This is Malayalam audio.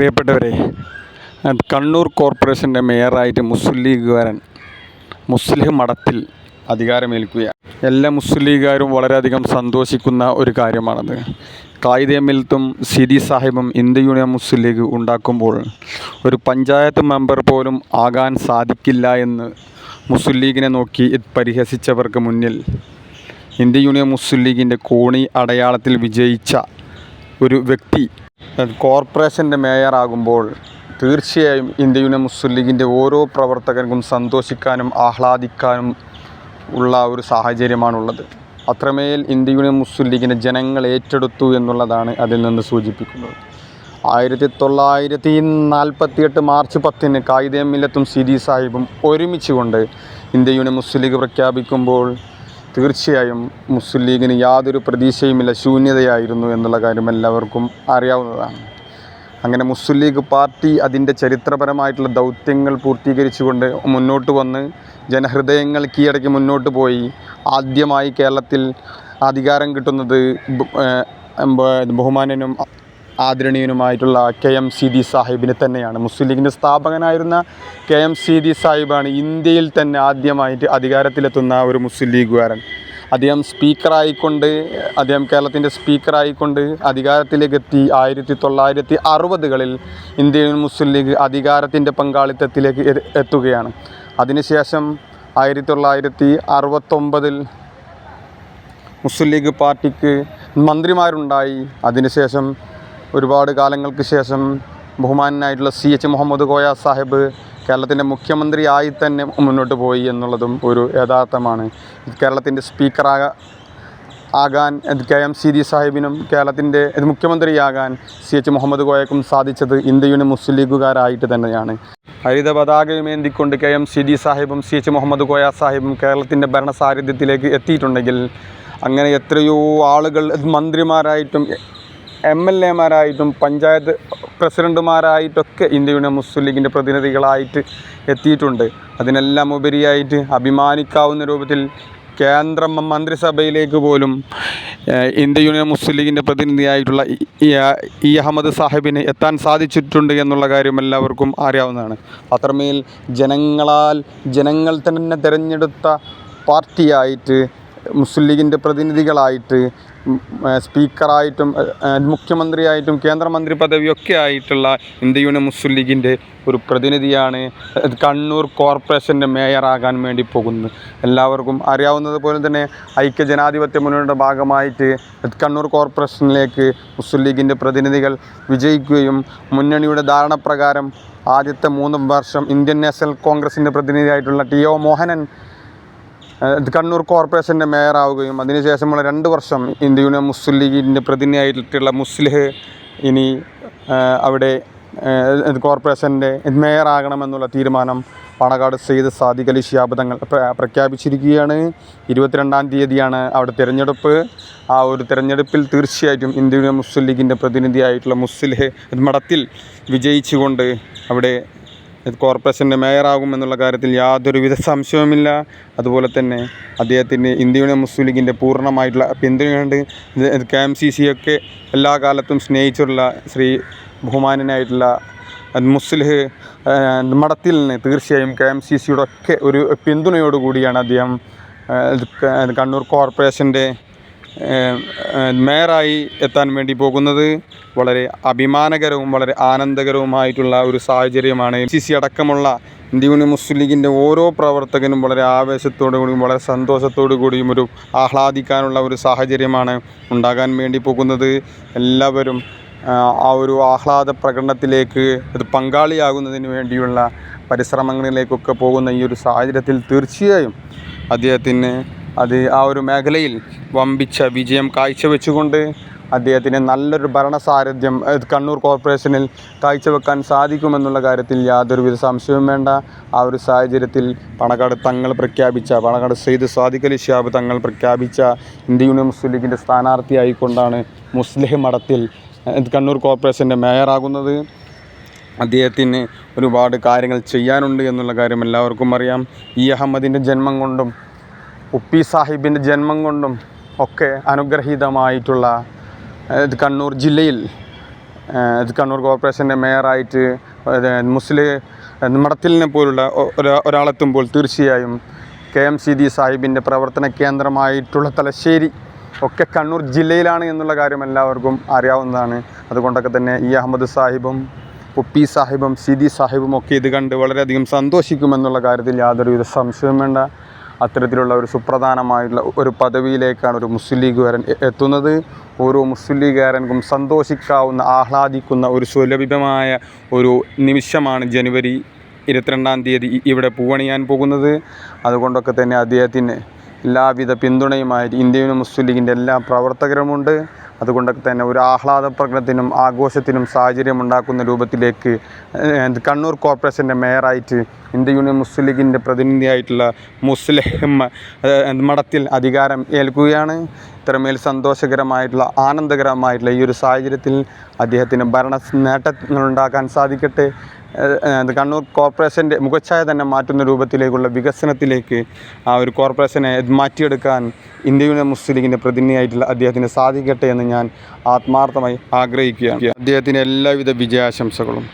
പ്രിയപ്പെട്ടവരെ കണ്ണൂർ കോർപ്പറേഷന്റെ മേയറായിട്ട് മുസ്ലിം ലീഗുകാരൻ മുസ്ലിം മഠത്തിൽ അധികാരമേൽക്കുകയാണ്. എല്ലാ മുസ്ലിം ലീഗുകാരും വളരെയധികം സന്തോഷിക്കുന്ന ഒരു കാര്യമാണത്. കായികമിൽത്തും സിദി സാഹിബും ഇന്ത്യ യൂണിയൻ മുസ്ലിം ലീഗ് ഉണ്ടാക്കുമ്പോൾ ഒരു പഞ്ചായത്ത് മെമ്പർ പോലും ആകാൻ സാധിക്കില്ല എന്ന് മുസ്ലിം ലീഗിനെ നോക്കി പരിഹസിച്ചവർക്ക് മുന്നിൽ ഇന്ത്യ യൂണിയൻ മുസ്ലിം ലീഗിന്റെ കോണി അടയാളത്തിൽ വിജയിച്ച ഒരു വ്യക്തി കോർപ്പറേഷന്റെ മേയറാകുമ്പോൾ തീർച്ചയായും ഇന്ത്യ യൂണിയൻ മുസ്ലിം ലീഗിന്റെ ഓരോ പ്രവർത്തകർക്കും സന്തോഷിക്കാനും ആഹ്ലാദിക്കാനും ഉള്ള ഒരു സാഹചര്യമാണുള്ളത്. അത്രമേൽ ഇന്ത്യ യൂണിയൻ മുസ്ലിം ലീഗിനെ ജനങ്ങൾ ഏറ്റെടുത്തു എന്നുള്ളതാണ് അതിൽ നിന്ന് സൂചിപ്പിക്കുന്നത്. ആയിരത്തി തൊള്ളായിരത്തി നാൽപ്പത്തിയെട്ട് മാർച്ച് പത്തിന് കായിദേ മില്ലത്തും സിരി സാഹിബും ഒരുമിച്ച് കൊണ്ട് ഇന്ത്യ യൂണിയൻ മുസ്ലിം ലീഗ് പ്രഖ്യാപിക്കുമ്പോൾ തീർച്ചയായും മുസ്ലിം ലീഗിന് യാതൊരു പ്രതീക്ഷയുമില്ല ശൂന്യതയായിരുന്നു എന്നുള്ള കാര്യം എല്ലാവർക്കും അറിയാവുന്നതാണ്. അങ്ങനെ മുസ്ലിം ലീഗ് പാർട്ടി അതിന്റെ ചരിത്രപരമായിട്ടുള്ള ദൗത്യങ്ങൾ പൂർത്തീകരിച്ചുകൊണ്ട് മുന്നോട്ട് വന്ന് ജനഹൃദയങ്ങൾ കീഴടക്കി മുന്നോട്ട് പോയി. ആദ്യമായി കേരളത്തിൽ അധികാരം കിട്ടുന്നത് ബ- ഏഹ് ബ- ബഹുമാന്യനും ആദരണീയനുമായിട്ടുള്ള കെ എം സി സാഹിബിനെ തന്നെയാണ്. മുസ്ലിം ലീഗിന്റെ സ്ഥാപകനായിരുന്ന കെ എം സി ഡി സാഹിബാണ് ഇന്ത്യയിൽ തന്നെ ആദ്യമായിട്ട് അധികാരത്തിലെത്തുന്ന ഒരു മുസ്ലിം ലീഗുകാരൻ. അദ്ദേഹം സ്പീക്കറായിക്കൊണ്ട് അദ്ദേഹം കേരളത്തിന്റെ സ്പീക്കറായിക്കൊണ്ട് അധികാരത്തിലേക്ക് എത്തി ആയിരത്തി തൊള്ളായിരത്തി അറുപതുകളിൽ ഇന്ത്യൻ മുസ്ലിം ലീഗ് അധികാരത്തിന്റെ പങ്കാളിത്തത്തിലേക്ക് എത്തുകയാണ്. അതിനുശേഷം ആയിരത്തി തൊള്ളായിരത്തി അറുപത്തൊമ്പതിൽ മുസ്ലിം ലീഗ് പാർട്ടിക്ക് മന്ത്രിമാരുണ്ടായി. അതിനുശേഷം ഒരുപാട് കാലങ്ങൾക്ക് ശേഷം ബഹുമാനായിട്ടുള്ള സി എച്ച് മുഹമ്മദ് കോയ സാഹിബ് കേരളത്തിന്റെ മുഖ്യമന്ത്രിയായി തന്നെ മുന്നോട്ട് പോയി എന്നുള്ളതും ഒരു യഥാർത്ഥമാണ്. കേരളത്തിന്റെ സ്പീക്കറാക ആകാൻ കെ എം സി ദി സാഹിബിനും കേരളത്തിന്റെ മുഖ്യമന്ത്രിയാകാൻ സി എച്ച് മുഹമ്മദ് കോയക്കും സാധിച്ചത് ഇന്ത്യയുടെ മുസ്ലിം ലീഗുകാരായിട്ട് തന്നെയാണ്. ഹരിത പതാകയുമേന്തിക്കൊണ്ട് കെ എം സി ഡി സാഹിബും സി എച്ച് മുഹമ്മദ് കോയ സാഹിബും കേരളത്തിന്റെ ഭരണസാരഥ്യത്തിലേക്ക് എത്തിയിട്ടുണ്ടെങ്കിൽ അങ്ങനെ എത്രയോ ആളുകൾ മന്ത്രിമാരായിട്ടും എം എൽ എമാരായിട്ടും പഞ്ചായത്ത് പ്രസിഡന്റുമാരായിട്ടൊക്കെ ഇന്ത്യ യൂണിയൻ മുസ്ലിം ലീഗിന്റെ പ്രതിനിധികളായിട്ട് എത്തിയിട്ടുണ്ട്. അതിനെല്ലാം ഉപരിയായിട്ട് അഭിമാനിക്കാവുന്ന രൂപത്തിൽ കേന്ദ്ര മന്ത്രിസഭയിലേക്ക് പോലും ഇന്ത്യ യൂണിയൻ മുസ്ലിം ലീഗിന്റെ പ്രതിനിധിയായിട്ടുള്ള ഇ അഹമ്മദ് സാഹിബിന് എത്താൻ സാധിച്ചിട്ടുണ്ട് എന്നുള്ള കാര്യം എല്ലാവർക്കും അറിയാവുന്നതാണ്. അത്രമേൽ ജനങ്ങളാൽ ജനങ്ങൾ തന്നെ തിരഞ്ഞെടുത്ത പാർട്ടിയായിട്ട് മുസ്ലിം ലീഗിന്റെ പ്രതിനിധികളായിട്ട് സ്പീക്കറായിട്ടും മുഖ്യമന്ത്രിയായിട്ടും കേന്ദ്രമന്ത്രി പദവിയൊക്കെ ആയിട്ടുള്ള ഇന്ത്യ യൂണിയൻ മുസ്ലിം ലീഗിന്റെ ഒരു പ്രതിനിധിയാണ്. കണ്ണൂർ കോർപ്പറേഷന്റെ മേയറാകാൻ വേണ്ടി പോകുന്നത് എല്ലാവർക്കും അറിയാവുന്നത് പോലെ തന്നെ ഐക്യ ജനാധിപത്യ മുന്നണിയുടെ ഭാഗമായിട്ട് കണ്ണൂർ കോർപ്പറേഷനിലേക്ക് മുസ്ലിം ലീഗിന്റെ പ്രതിനിധികൾ വിജയിക്കുകയും മുന്നണിയുടെ ധാരണപ്രകാരം ആദ്യത്തെ മൂന്ന് വർഷം ഇന്ത്യൻ നാഷണൽ കോൺഗ്രസിന്റെ പ്രതിനിധിയായിട്ടുള്ള ടി ഒ മോഹനൻ കണ്ണൂർ കോർപ്പറേഷന്റെ മേയറാവുകയും അതിനുശേഷമുള്ള രണ്ട് വർഷം ഇന്ത്യ യൂണിയൻ മുസ്ലിം ലീഗിന്റെ പ്രതിനിധിയായിട്ടുള്ള മുസ്ലിഹ് ഇനി അവിടെ കോർപ്പറേഷന്റെ മേയറാകണമെന്നുള്ള തീരുമാനം പാണക്കാട് സെയ്ദ് സാദിഖ് അലി ഷിയാബ് തങ്ങൾ പ്രഖ്യാപിച്ചിരിക്കുകയാണ്. ഇരുപത്തിരണ്ടാം തീയതിയാണ് അവിടെ തിരഞ്ഞെടുപ്പ്. ആ ഒരു തിരഞ്ഞെടുപ്പിൽ തീർച്ചയായിട്ടും ഇന്ത്യ യൂണിയൻ മുസ്ലിം ലീഗിന്റെ പ്രതിനിധിയായിട്ടുള്ള മുസ്ലിഹ് മഠത്തിൽ വിജയിച്ചുകൊണ്ട് അവിടെ കോർപ്പറേഷന്റെ മേയറാകും എന്നുള്ള കാര്യത്തിൽ യാതൊരുവിധ സംശയവുമില്ല. അതുപോലെ തന്നെ അദ്ദേഹത്തിന് ഇന്ത്യയുടെ മുസ്ലിം ലീഗിന്റെ പൂർണമായിട്ടുള്ള പിന്തുണയുണ്ട്. കെ എം സി സി ഒക്കെ എല്ലാ കാലത്തും സ്നേഹിച്ചിട്ടുള്ള ശ്രീ ബഹുമാനനായിട്ടുള്ള മുസ്ലിഹ് മഠത്തിൽ നിന്ന് തീർച്ചയായും കെ എം സി സിയുടെ ഒക്കെ ഒരു പിന്തുണയോടുകൂടിയാണ് അദ്ദേഹം കണ്ണൂർ കോർപ്പറേഷന്റെ മേയറായി എത്താൻ വേണ്ടി പോകുന്നത്. വളരെ അഭിമാനകരവും വളരെ ആനന്ദകരവുമായിട്ടുള്ള ഒരു സാഹചര്യമാണ് സി സി അടക്കമുള്ള ഇന്ത്യ യൂണിയൻ മുസ്ലിം ലീഗിന്റെ ഓരോ പ്രവർത്തകനും വളരെ ആവേശത്തോടു കൂടിയും വളരെ സന്തോഷത്തോടു കൂടിയും ഒരു ആഹ്ലാദിക്കാനുള്ള ഒരു സാഹചര്യമാണ് ഉണ്ടാകാൻ വേണ്ടി പോകുന്നത്. എല്ലാവരും ആ ഒരു ആഹ്ലാദ പ്രകടനത്തിലേക്ക് അത് പങ്കാളിയാകുന്നതിന് വേണ്ടിയുള്ള പരിശ്രമങ്ങളിലേക്കൊക്കെ പോകുന്ന ഈ ഒരു സാഹചര്യത്തിൽ തീർച്ചയായും അദ്ദേഹത്തിന് അത് ആ ഒരു മേഖലയിൽ വമ്പിച്ച വിജയം കാഴ്ചവെച്ചുകൊണ്ട് അദ്ദേഹത്തിന് നല്ലൊരു ഭരണസാരഥ്യം കണ്ണൂർ കോർപ്പറേഷനിൽ കാഴ്ചവെക്കാൻ സാധിക്കുമെന്നുള്ള കാര്യത്തിൽ യാതൊരുവിധ സംശയവും വേണ്ട. ആ ഒരു സാഹചര്യത്തിൽ പണക്കാട് തങ്ങൾ പ്രഖ്യാപിച്ച പണക്കാട് സെയ്ദ് സാദിഖ് അലി ഷിഹാബ് തങ്ങൾ പ്രഖ്യാപിച്ച ഇന്ത്യ യൂണിയൻ മുസ്ലിം ലീഗിന്റെ സ്ഥാനാർത്ഥിയായിക്കൊണ്ടാണ് മുസ്ലിം മഠത്തിൽ കണ്ണൂർ കോർപ്പറേഷന്റെ മേയറാകുന്നത്. അദ്ദേഹത്തിന് ഒരുപാട് കാര്യങ്ങൾ ചെയ്യാനുണ്ട് എന്നുള്ള കാര്യം എല്ലാവർക്കും അറിയാം. ഇ അഹമ്മദിന്റെ ജന്മം കൊണ്ടും ഉപ്പി സാഹിബിന്റെ ജന്മം കൊണ്ടും ഒക്കെ അനുഗ്രഹീതമായിട്ടുള്ള കണ്ണൂർ ജില്ലയിൽ കണ്ണൂർ കോർപ്പറേഷന്റെ മേയറായിട്ട് മുസ്ലിം മടത്തിലിനെ പോലുള്ള ഒരാളെത്തുമ്പോൾ തീർച്ചയായും കെ എം സി ഡി സാഹിബിന്റെ പ്രവർത്തന കേന്ദ്രമായിട്ടുള്ള തലശ്ശേരി ഒക്കെ കണ്ണൂർ ജില്ലയിലാണ് എന്നുള്ള കാര്യം എല്ലാവർക്കും അറിയാവുന്നതാണ്. അതുകൊണ്ടൊക്കെ തന്നെ ഈ അഹമ്മദ് സാഹിബും ഉപ്പി സാഹിബും സിദി സാഹിബും ഒക്കെ ഇത് കണ്ട് വളരെയധികം സന്തോഷിക്കുമെന്നുള്ള കാര്യത്തിൽ യാതൊരുവിധ സംശയവും വേണ്ട. അത്തരത്തിലുള്ള ഒരു സുപ്രധാനമായിട്ടുള്ള ഒരു പദവിയിലേക്കാണ് ഒരു മുസ്ലിം ലീഗുകാരൻ എത്തുന്നത്. ഓരോ മുസ്ലിം ലീഗുകാരനും സന്തോഷിക്കാവുന്ന ആഹ്ലാദിക്കുന്ന ഒരു സുലഭിതമായ ഒരു നിമിഷമാണ് ജനുവരി ഇരുപത്തിരണ്ടാം തീയതി ഇവിടെ പൂവണിയാൻ പോകുന്നത്. അതുകൊണ്ടൊക്കെ തന്നെ അദ്ദേഹത്തിന് എല്ലാവിധ പിന്തുണയുമായി ഇന്ത്യൻ മുസ്ലിം ലീഗിന്റെ എല്ലാ പ്രവർത്തകരുമുണ്ട്. അതുകൊണ്ടൊക്കെ തന്നെ ഒരു ആഹ്ലാദ പ്രകടനത്തിനും ആഘോഷത്തിനും സാഹചര്യം ഉണ്ടാക്കുന്ന രൂപത്തിലേക്ക് കണ്ണൂർ കോർപ്പറേഷന്റെ മേയറായിട്ട് ഇന്ത്യ യൂണിയൻ മുസ്ലിം ലീഗിന്റെ പ്രതിനിധിയായിട്ടുള്ള മുസ്ലിം മഠത്തിൽ അധികാരം ഏൽക്കുകയാണ്. ഇത്രമേൽ സന്തോഷകരമായിട്ടുള്ള ആനന്ദകരമായിട്ടുള്ള ഈ ഒരു സാഹചര്യത്തിൽ അദ്ദേഹത്തിന് ഭരണ നേട്ടങ്ങൾ ഉണ്ടാക്കാൻ സാധിക്കട്ടെ. കണ്ണൂർ കോർപ്പറേഷന്റെ മുഖച്ഛായ തന്നെ മാറ്റുന്ന രൂപത്തിലേക്കുള്ള വികസനത്തിലേക്ക് ആ ഒരു കോർപ്പറേഷനെ മാറ്റിയെടുക്കാൻ ഇന്ത്യ യൂണിയൻ മുസ്ലിം ലീഗിന്റെ പ്രതിനിധിയായിട്ടുള്ള അദ്ദേഹത്തിന് സാധിക്കട്ടെ എന്ന് ഞാൻ ആത്മാർത്ഥമായി ആഗ്രഹിക്കുകയാണ്. അദ്ദേഹത്തിന് എല്ലാവിധ വിജയാശംസകളും.